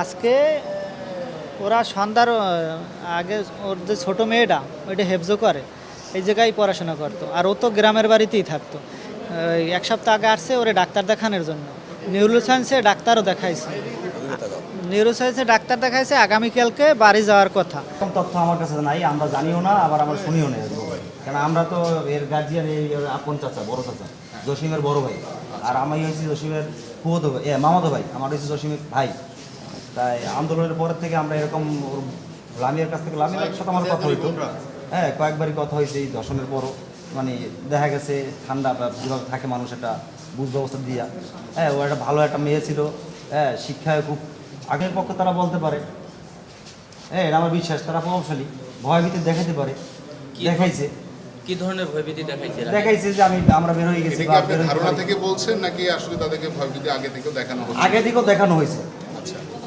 আজকে ওরা সন্ধ্যার আগে ওর যে ছোটো মেয়েটা ওইটা হেফজো করে। এই জায়গায় পড়াশোনা করতো। আর ও তো গ্রামের বাড়িতেই থাকতো। এক সপ্তাহ আগে আসছে ওরে ডাক্তার দেখানোর জন্য। নিউরো সায়েন্সে ডাক্তারও দেখাইছে। নিউরো সায়েন্সে ডাক্তার দেখাইছে, আগামীকালকে বাড়ি যাওয়ার কথা। তথ্য আমার কাছে নাই, আমরা জানিও না, আবার আমরা শুনিও না। কারণ আমরা তো এর গার্জিয়ান এই আপন চাচা, বড় চাচা, জসিমের বড় ভাই। আর আমি হয়েছি জসিমের ফুয়তো ভাই মামাতো ভাই, আমার হয়েছে জসিমের ভাই। তাই আন্দোলনের পরের থেকে আমরা এরকম লামিয়ার কাছ থেকে লামিয়ার সাথে আমার কথা হইতো। হ্যাঁ কয়েকবারই কথা হয়েছে এই দর্শনের পরও মানে দেখা গেছে ঠান্ডা বা যেভাবে থাকে মানুষ একটা বুঝ ব্যবস্থা দিয়া। হ্যাঁ ও একটা ভালো একটা মেয়ে ছিল। হ্যাঁ শিক্ষায় খুব আগের পক্ষে তারা বলতে পারে। হ্যাঁ এটা আমার বিশ্বাস তারা প্রভাবশালী। ভয় ভীতি দেখাতে পারে। কি দেখাইছে। কি ধরনের ভয়ভীতি দেখাইছে দেখাইছে যে আমি আমরা বের হয়ে গেছি ধারণা থেকে বলছেন নাকি আসলে তাদেরকে ভয়ভীতি আগে থেকেও দেখানো হচ্ছে আগে দিকেও দেখানো হয়েছে।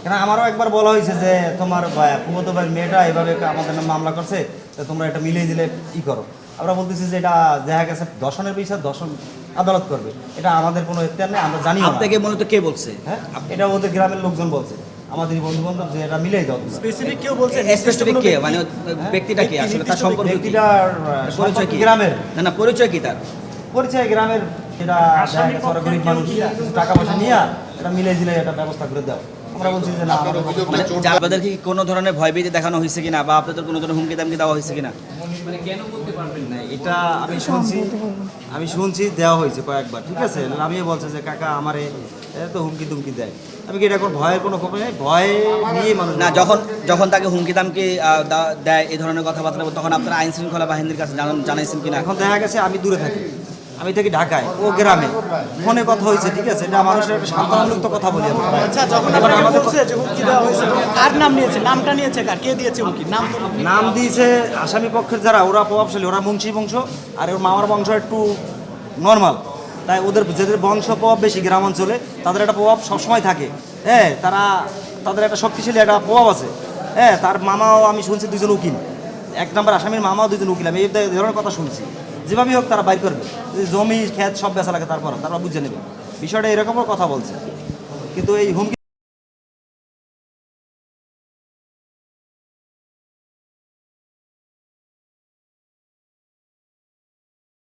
কেন আমারও একবার বলা হয়েছে যে তোমার পুমতো ভাই মেয়েটা এভাবে আমাদের নামে মামলা করছে তো তোমরা এটা মিলিয়ে দিলে ই করো। আমরা বলতেছি যে এটা দেখা গেছে দর্শনের বিষয় দর্শন আদালত করবে। এটা আমাদের কোনো এখতিয়ার নেই আমরা জানি আপনাকে মূলত কে বলছে? হ্যাঁ এটা ওদের গ্রামের লোকজন বলছে। আমাদের বন্ধু বান্ধব যে এটা মিলিয়ে দাও। স্পেসিফিক কেউ বলছে? স্পেসিফিক কে? মানে ব্যক্তিটা কি? আসলে তার সম্পর্ক ব্যক্তিটার পরিচয় কি? গ্রামের। না না পরিচয় কি তার? পরিচয় গ্রামের এটা গরিব মানুষ টাকা পয়সা নিয়ে এটা মিলে দিলে এটা ব্যবস্থা করে দাও। আমরা বলছি যে না আপনার আমাদের অভিযোগ মানে আপনাদেরকে কি কোনো ধরনের ভয়ভীতি দেখানো হয়েছে কিনা বা আপনাদের কোনো ধরনের হুমকি দামকি দেওয়া হয়েছে কিনা? না, এটা আমি শুনছি আমি শুনছি দেওয়া হয়েছে কয়েকবার ঠিক আছে? আমিও বলছে যে কাকা আমারে তো হুমকি তুমকি দেয়। আমি কি এটা কোনো ভয়ের কোনো খবর নেই? ভয় নিয়ে মানুষ না যখন যখন তাকে হুমকি দামকি দা- দেয় এই ধরনের কথাবার্তা তখন আপনারা আইন শৃঙ্খলা বাহিনীর কাছে জানান জানাইছেন কিনা? এখন দেখা গেছে আমি দূরে থাকি। আমি থাকি ঢাকায় ও গ্রামে। ফোনে কথা হয়েছে ঠিক আছে? এটা মানুষের একটা সান্ত্বনামুক্ত কথা বলি আচ্ছা যখন আপনাকে বলছে যে হুমকি দেওয়া হয়েছে কার নাম নিয়েছে? নামটা নিয়েছে কার? কে দিয়েছে হুমকি? নাম নাম দিয়েছে আসামি পক্ষের যারা ওরা প্রভাবশালী ওরা মুন্সি বংশ আর ওর মামার বংশ একটু নর্মাল তাই ওদের যাদের বংশ প্রভাব বেশি গ্রাম অঞ্চলে তাদের একটা প্রভাব সবসময় থাকে। হ্যাঁ তারা তাদের একটা শক্তিশালী একটা প্রভাব আছে। হ্যাঁ তার মামাও আমি শুনছি দুজন উকিল। এক নম্বর আসামির মামাও দুজন উকিল আমি এই ধরনের কথা শুনছি। যেভাবেই হোক তারা বাইর করবে জমি, ক্ষেত সব বেচা লাগে তারপর, তারা বুঝে নেবে। বিষয়টা এরকমও কথা বলছে। কিন্তু এই হুমকি